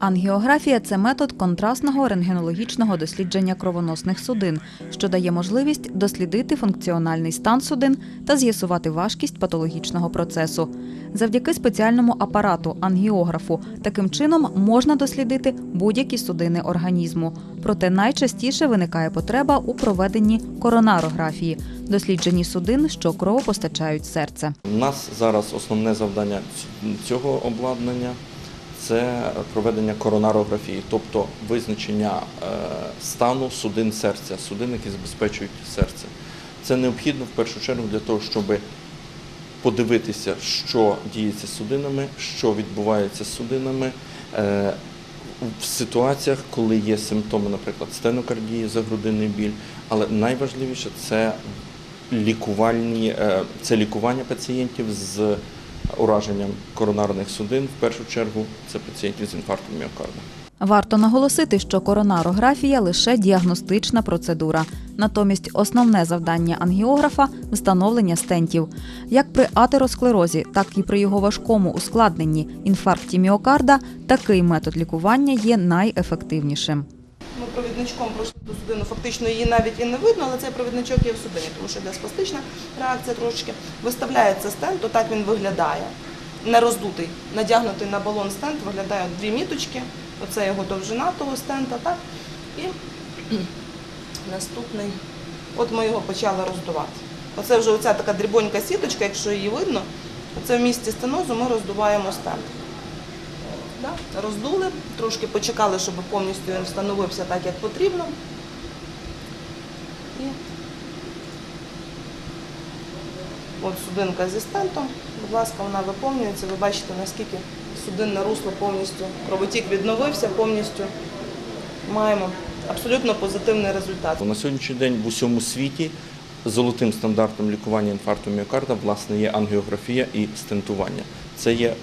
Ангіографія це метод контрастного рентгенологічного дослідження кровоносних судин, що дає можливість дослідити функціональний стан судин та з'ясувати важкість патологічного процесу. Завдяки спеціальному апарату ангіографу таким чином можна дослідити будь-які судини організму. Проте найчастіше виникає потреба у проведенні коронарографії дослідженні судин, що кровопостачають серце. У нас зараз основне завдання цього обладнання це проведення коронарографії, тобто визначення е, стану судин серця, судин, які забезпечують серце. Це необхідно в першу чергу для того, щоб подивитися, що діється з судинами, що відбувається з судинами. е, в ситуаціях, коли є симптоми, наприклад, стенокардії, загрудинний біль, але найважливіше це лікувальні, е, це лікування пацієнтів з ураженням коронарних судин. В першу чергу це пацієнтів з інфарктом міокарда. Варто наголосити, що коронарографія лише діагностична процедура. Натомість основне завдання ангіографа встановлення стентів. Як при атеросклерозі, так і при його важкому ускладненні інфаркті міокарда такий метод лікування є найефективнішим. Провідничком пройшли ту судину, фактично її навіть і не видно, але цей провідничок є в судині, тому що йде спастична реакція трошки. Виставляється стенд, отак він виглядає. Не роздутий, надягнутий на балон стенд, виглядає дві міточки. Оце його довжина того стента, так? І наступний. От ми його почали роздувати. Оце вже оця така дрібонька сіточка, якщо її видно, оце в місці стенозу ми роздуваємо стенд. Роздули, трошки почекали, щоб повністю він встановився так, як потрібно. І от судинка зі стентом. Будь ласка, вона виповнюється. Ви бачите, наскільки судинне русло повністю, кровотік відновився повністю. Маємо абсолютно позитивний результат. На сьогоднішній день в усьому світі золотим стандартом лікування інфаркту міокарда власне є ангіографія і стентування. Це є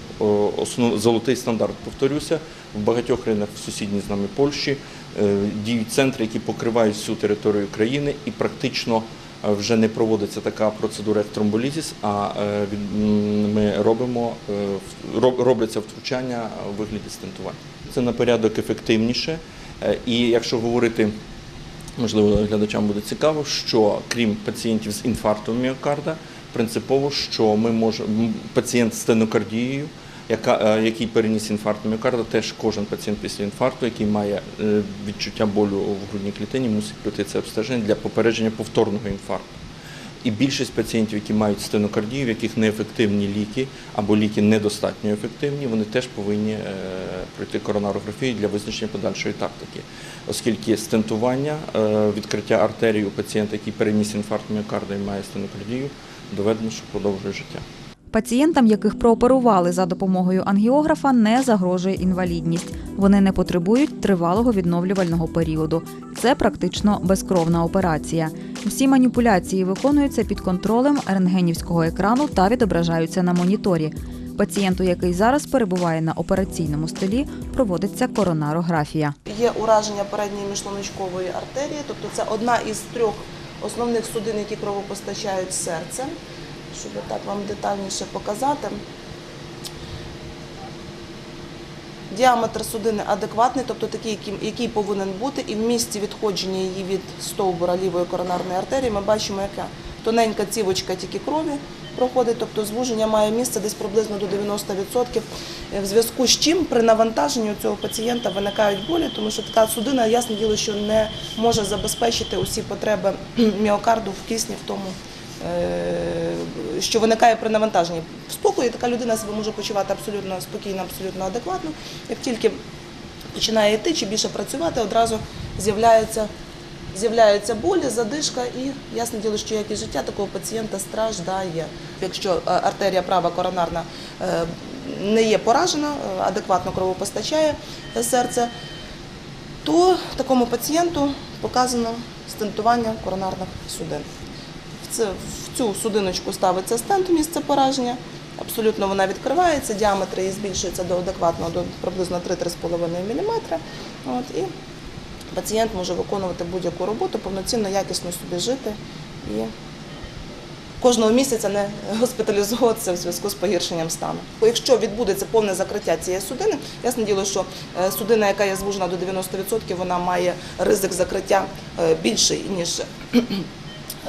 основ, золотий стандарт. Повторюся, в багатьох країнах в сусідній з нами Польщі е, діють центри, які покривають всю територію країни і практично е, вже не проводиться така процедура, як тромболізис, а е, ми робимо робляться втручання у вигляді стентування. Це на порядок ефективніше. І якщо говорити можливо, глядачам буде цікаво, що крім пацієнтів з інфарктом міокарда, принципово, що ми можемо пацієнт з стенокардією, яка, е, який переніс інфаркт міокарда, теж кожен пацієнт після інфаркту, який має е, відчуття болю в грудній клітині, мусить пройти це обстеження для попередження повторного інфаркту. І більшість пацієнтів, які мають стенокардію, в яких неефективні ліки або ліки недостатньо ефективні, вони теж повинні е, пройти коронарографію для визначення подальшої тактики. Оскільки стентування, е, відкриття артерії у пацієнта, який переніс інфаркт міокарда і має стенокардію, доведено, що продовжує життя. Пацієнтам, яких прооперували за допомогою ангіографа, не загрожує інвалідність. Вони не потребують тривалого відновлювального періоду. Це практично безкровна операція. Всі маніпуляції виконуються під контролем рентгенівського екрану та відображаються на моніторі. Пацієнту, який зараз перебуває на операційному столі, проводиться коронарографія. Є ураження передньої міжшлуночкової артерії, тобто це одна із трьох основних судин, які кровопостачають серце. Щоб так вам детальніше показати. Діаметр судини адекватний, тобто такий, який, повинен бути, і в місці відходження її від стовбура лівої коронарної артерії ми бачимо, яка тоненька цівочка тільки крові проходить, тобто звуження має місце десь приблизно до 90%, в зв'язку з чим при навантаженні у цього пацієнта виникають болі, тому що така судина, ясне діло, що не може забезпечити усі потреби міокарду в кисні в тому е, що виникає при навантаженні. В спокої така людина себе може почувати абсолютно спокійно, абсолютно адекватно. Як тільки починає йти чи більше працювати, одразу з'являється. З'являються болі, задишка і ясне діло, що якість життя такого пацієнта страждає. Якщо е, артерія права коронарна е, не є поражена, е, адекватно кровопостачає е, серце, то такому пацієнту показано стентування коронарних судин. В цю судиночку ставиться стенд у місце пораження. Абсолютно вона відкривається, діаметр її збільшується до адекватного до приблизно 3-3,5 мм. От, і пацієнт може виконувати будь-яку роботу, повноцінно, якісно собі жити і кожного місяця не госпіталізуватися в зв'язку з погіршенням стану. Якщо відбудеться повне закриття цієї судини, ясне діло, що е, судина, яка є звужена до 90%, вона має ризик закриття е, більший ніж.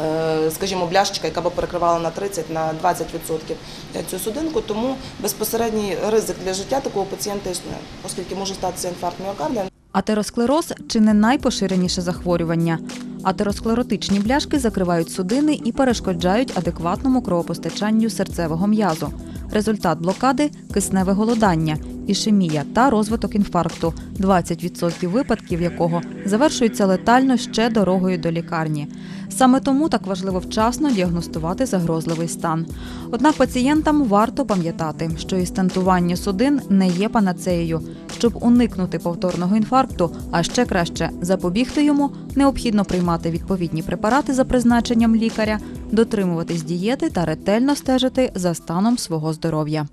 Е, Скажімо, бляшечка, яка б перекривала на 30 на 20% цю судинку, тому безпосередній ризик для життя такого пацієнта існує, оскільки може статися інфаркт міокарда. Атеросклероз чи не найпоширеніше захворювання. Атеросклеротичні бляшки закривають судини і перешкоджають адекватному кровопостачанню серцевого м'язу. Результат блокади кисневе голодання, ішемія та розвиток інфаркту, 20% випадків якого завершуються летально ще дорогою до лікарні. Саме тому так важливо вчасно діагностувати загрозливий стан. Однак пацієнтам варто пам'ятати, що і стентування судин не є панацеєю. Щоб уникнути повторного інфаркту, а ще краще запобігти йому, необхідно приймати відповідні препарати за призначенням лікаря, дотримуватись дієти та ретельно стежити за станом свого здоров'я.